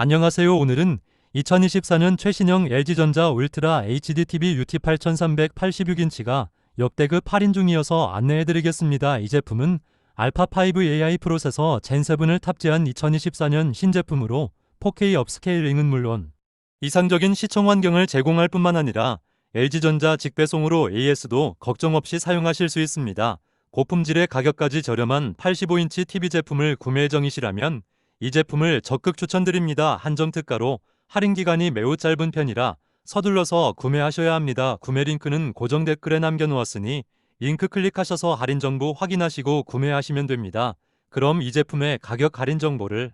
안녕하세요. 오늘은 2024년 최신형 LG전자 울트라 HD TV UT 8386인치가 역대급 할인 중이어서 안내해드리겠습니다. 이 제품은 알파5 AI 프로세서 젠7을 탑재한 2024년 신제품으로 4K 업스케일링은 물론 이상적인 시청 환경을 제공할 뿐만 아니라 LG전자 직배송으로 AS도 걱정 없이 사용하실 수 있습니다. 고품질의 가격까지 저렴한 85인치 TV 제품을 구매 예정이시라면 이 제품을 적극 추천드립니다. 한정 특가로 할인 기간이 매우 짧은 편이라 서둘러서 구매하셔야 합니다. 구매 링크는 고정 댓글에 남겨놓았으니 링크 클릭하셔서 할인 정보 확인하시고 구매하시면 됩니다. 그럼 이 제품의 가격 할인 정보를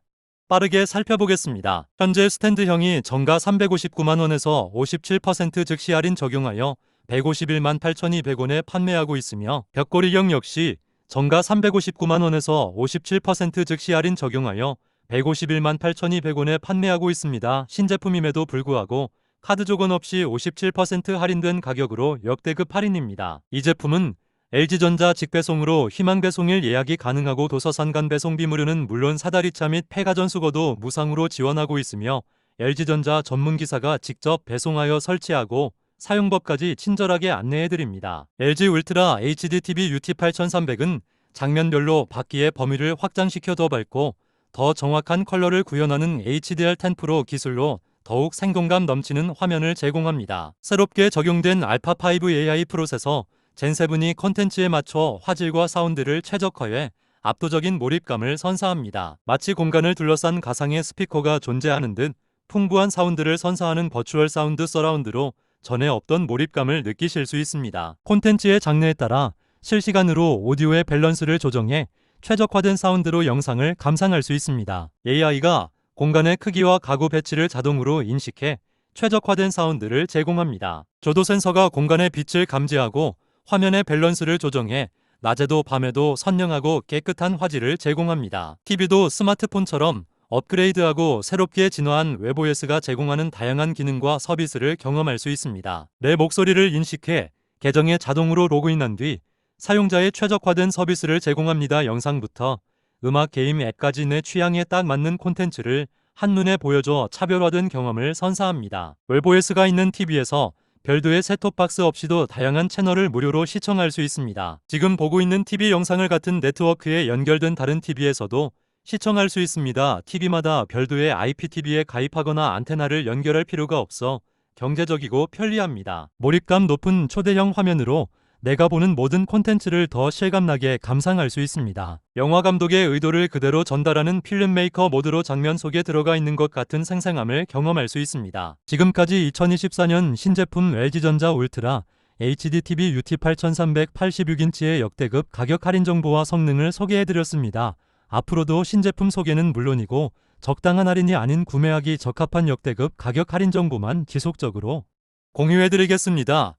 빠르게 살펴보겠습니다. 현재 스탠드형이 정가 359만원에서 57% 즉시 할인 적용하여 151만 8,200원에 판매하고 있으며 벽걸이형 역시 정가 359만원에서 57% 즉시 할인 적용하여 151만 8,200원에 판매하고 있습니다. 신제품임에도 불구하고 카드 조건 없이 57% 할인된 가격으로 역대급 할인입니다. 이 제품은 LG전자 직배송으로 희망배송일 예약이 가능하고 도서산 간 배송비 무료는 물론 사다리차 및 폐가전 수거도 무상으로 지원하고 있으며 LG전자 전문기사가 직접 배송하여 설치하고 사용법까지 친절하게 안내해드립니다. LG 울트라 HD TV UT 8300은 장면별로 바퀴의 범위를 확장시켜 더 밝고 더 정확한 컬러를 구현하는 HDR10 프로 기술로 더욱 생동감 넘치는 화면을 제공합니다. 새롭게 적용된 알파5 AI 프로세서 젠7이 컨텐츠에 맞춰 화질과 사운드를 최적화해 압도적인 몰입감을 선사합니다. 마치 공간을 둘러싼 가상의 스피커가 존재하는 듯 풍부한 사운드를 선사하는 버추얼 사운드 서라운드로 전에 없던 몰입감을 느끼실 수 있습니다. 콘텐츠의 장르에 따라 실시간으로 오디오의 밸런스를 조정해 최적화된 사운드로 영상을 감상할 수 있습니다. AI가 공간의 크기와 가구 배치를 자동으로 인식해 최적화된 사운드를 제공합니다. 조도 센서가 공간의 빛을 감지하고 화면의 밸런스를 조정해 낮에도 밤에도 선명하고 깨끗한 화질을 제공합니다. TV도 스마트폰처럼 업그레이드하고 새롭게 진화한 웹OS가 제공하는 다양한 기능과 서비스를 경험할 수 있습니다. 내 목소리를 인식해 계정에 자동으로 로그인한 뒤 사용자의 최적화된 서비스를 제공합니다. 영상부터 음악 게임 앱까지 내 취향에 딱 맞는 콘텐츠를 한눈에 보여줘 차별화된 경험을 선사합니다. 웹OS가 있는 TV에서 별도의 셋톱박스 없이도 다양한 채널을 무료로 시청할 수 있습니다. 지금 보고 있는 TV 영상을 같은 네트워크에 연결된 다른 TV에서도 시청할 수 있습니다. TV마다 별도의 IPTV에 가입하거나 안테나를 연결할 필요가 없어 경제적이고 편리합니다. 몰입감 높은 초대형 화면으로 내가 보는 모든 콘텐츠를 더 실감나게 감상할 수 있습니다. 영화 감독의 의도를 그대로 전달하는 필름메이커 모드로 장면 속에 들어가 있는 것 같은 생생함을 경험할 수 있습니다. 지금까지 2024년 신제품 LG전자 울트라 HD TV UT 8386인치의 역대급 가격 할인 정보와 성능을 소개해드렸습니다. 앞으로도 신제품 소개는 물론이고 적당한 할인이 아닌 구매하기 적합한 역대급 가격 할인 정보만 지속적으로 공유해드리겠습니다.